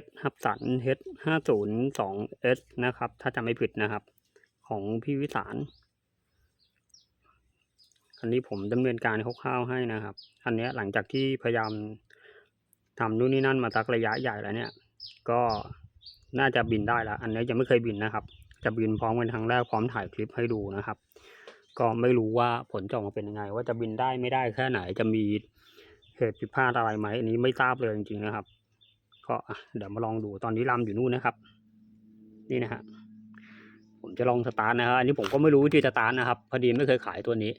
สฮับสันเฮดห้าศูนย์สองเอสนะครับ ถ้าจำไม่ผิดนะครับ ของพี่วิสาร อันนี้ผมดำเนินการคร่าวๆให้นะครับ อันนี้หลังจากที่พยายามทำนู่นนี่นั่นมาสักระยะใหญ่แล้วเนี่ย ก็น่าจะบินได้แล้วอันนี้ยังไม่เคยบินนะครับ จะบินพร้อมกันครั้งแรกพร้อมถ่ายคลิปให้ดูนะครับ ก็ไม่รู้ว่าผลจะออกมาเป็นยังไง ว่าจะบินได้ไม่ได้แค่ไหนจะมีเหตุผิดพลาดอะไรไหมอันนี้ไม่ทราบเลยจริงๆนะครับ ก็เดี๋ยวมาลองดูตอนนี้ลำอยู่นู่นนะครับ นี่นะฮะผมจะลองสตาร์ทนะครับอันนี้ผมก็ไม่รู้วิธีสตาร์ทนะครับ พอดีไม่เคยขายตัวนี้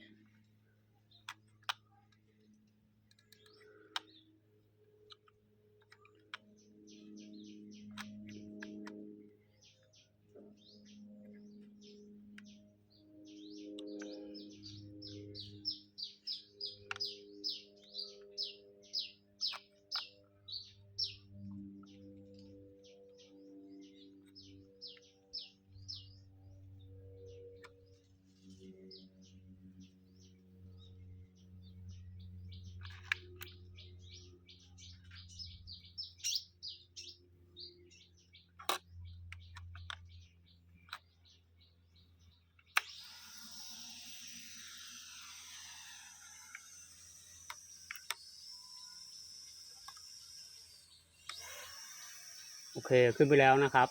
อเคขึ้นไปแล้วนะครับ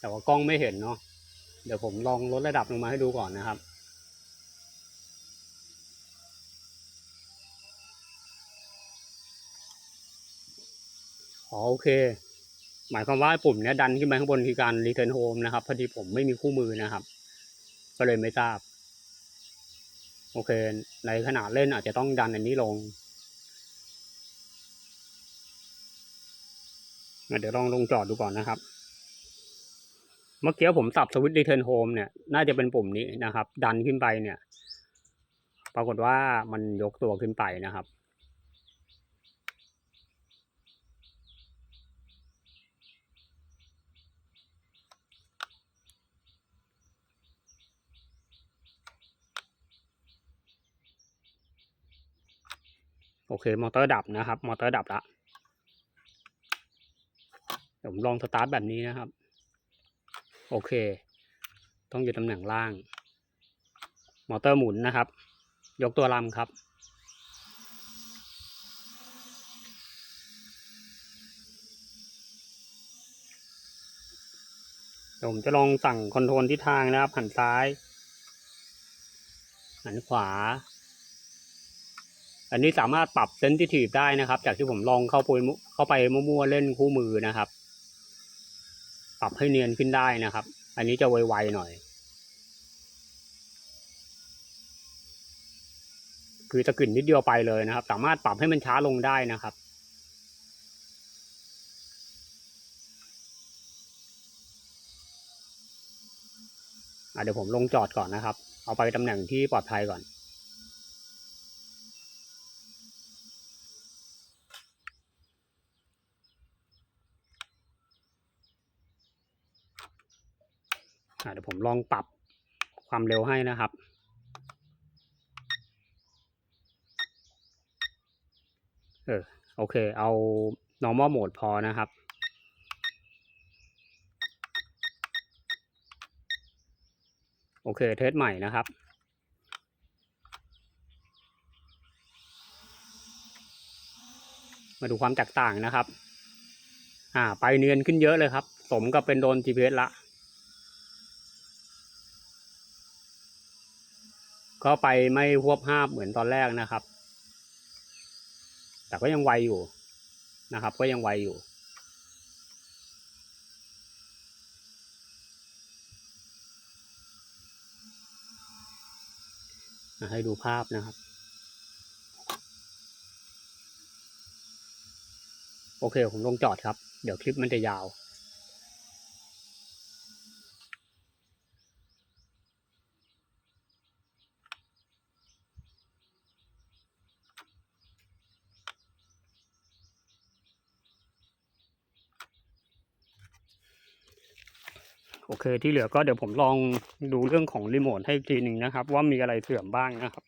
แต่ว่ากล้องไม่เห็นเนาะเดี๋ยวผมลองลดระดับลงมาให้ดูก่อนนะครับอ๋อโอเค หมายความว่าปุ่มเนี้ยดันขึ้นไปข้างบนคือการ return home นะครับพอดีผมไม่มีคู่มือนะครับ ก็เลยไม่ทราบ โอเค ในขณะเล่นอาจจะต้องดันอันนี้ลง อะ เดี๋ยวลองลงจอดดูก่อนนะครับ เมื่อกี้ผมสับสวิตช์ return home เนี่ย น่าจะเป็นปุ่มนี้นะครับ ดันขึ้นไปเนี่ย ปรากฏว่ามันยกตัวขึ้นไปนะครับโอเค มอเตอร์ดับนะครับ มอเตอร์ดับละเดี๋ยว ผมลองสตาร์ทแบบนี้นะครับ โอเค ต้องอยู่ตำแหน่งล่าง มอเตอร์หมุนนะครับ ยกตัวลำครับเดี๋ยวผมจะลองสั่งคอนโทรลทิศทางนะครับ หันซ้าย หันขวา อันนี้สามารถปรับเซนซิทีฟได้นะครับ จากที่ผมลองเข้าไปมุเข้าไปมั่วๆเล่นคู่มือนะครับ ปรับให้เนียนขึ้นได้นะครับ อันนี้จะไวๆหน่อย คือจะกลิ่นนิดเดียวไปเลยนะครับ สามารถปรับให้มันช้าลงได้นะครับเดี๋ยวผมลงจอดก่อนนะครับ เอาไปตำแหน่งที่ปลอดภัยก่อน เดี๋ยวผมลองปรับความเร็วให้นะครับ เออโอเค เอา normal mode พอนะครับ โอเค เทสใหม่นะครับมาดูความแตกต่างนะครับ อ่า ไปเนียนขึ้นเยอะเลยครับ สมกับเป็นโดน GPS ละ ก็ไปไม่พวบภาพเหมือนตอนแรกนะครับ แต่ก็ยังไวอยู่นะครับ ก็ยังไวอยู่ ให้ดูภาพนะครับ โอเค ผมลงจอดครับ เดี๋ยวคลิปมันจะยาว โอเค ที่เหลือก็เดี๋ยวผมลองดูเรื่องของรีโมทให้อีกทีหนึ่งนะครับ ว่ามีอะไรเสื่อมบ้างนะครับ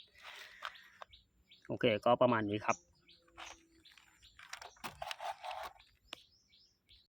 โอเค ก็ประมาณนี้ครับ